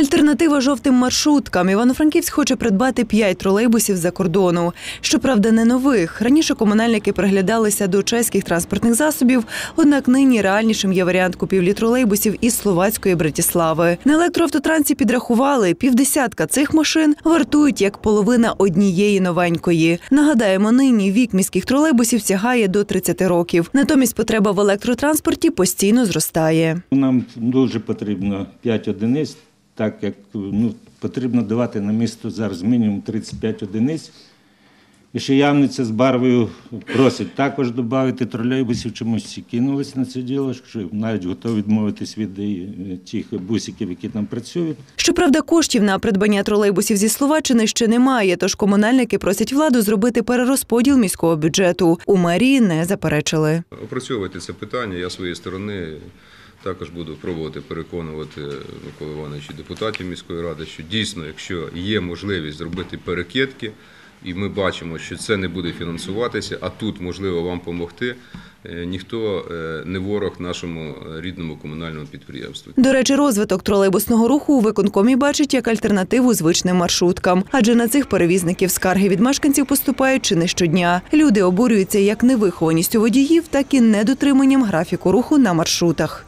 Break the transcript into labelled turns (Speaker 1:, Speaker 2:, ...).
Speaker 1: Альтернатива жовтим маршруткам. Івано-Франківськ хоче придбати п'ять тролейбусів за кордону. Щоправда, не нових. Раніше комунальники приглядалися до чеських транспортних засобів, однак нині реальнішим є варіант купівлі тролейбусів із словацької Братіслави. На електроавтотрансі підрахували, півдесятка цих машин вартують як половина однієї новенької. Нагадаємо, нині вік міських тролейбусів сягає до 30 років. Натомість потреба в електротранспорті постійно зростає.
Speaker 2: Нам дуже потрібно 5 одиниць, так як ну, потрібно давати на місто зараз мінімум 35 одиниць. І ще явниця з барвою просить також додати тролейбусів, чомусь всі кинулись на це діло, що навіть готові відмовитись від е, тих бусиків, які там працюють.
Speaker 1: Щоправда, коштів на придбання тролейбусів зі Словаччини ще немає, тож комунальники просять владу зробити перерозподіл міського бюджету. У мерії не заперечили.
Speaker 3: опрацьовувати це питання. Я своєї сторони також буду пробувати переконувати Миколу Івановича депутатів міської ради, що дійсно, якщо є можливість зробити перекидки, і ми бачимо, що це не буде фінансуватися, а тут можливо вам допомогти. Ніхто е, не ворог нашому е, рідному комунальному підприємству.
Speaker 1: До речі, розвиток тролейбусного руху у виконкомі бачить як альтернативу звичним маршруткам, адже на цих перевізників скарги від мешканців поступають чи не щодня. Люди обурюються як невихованістю водіїв, так і недотриманням графіку руху на маршрутах.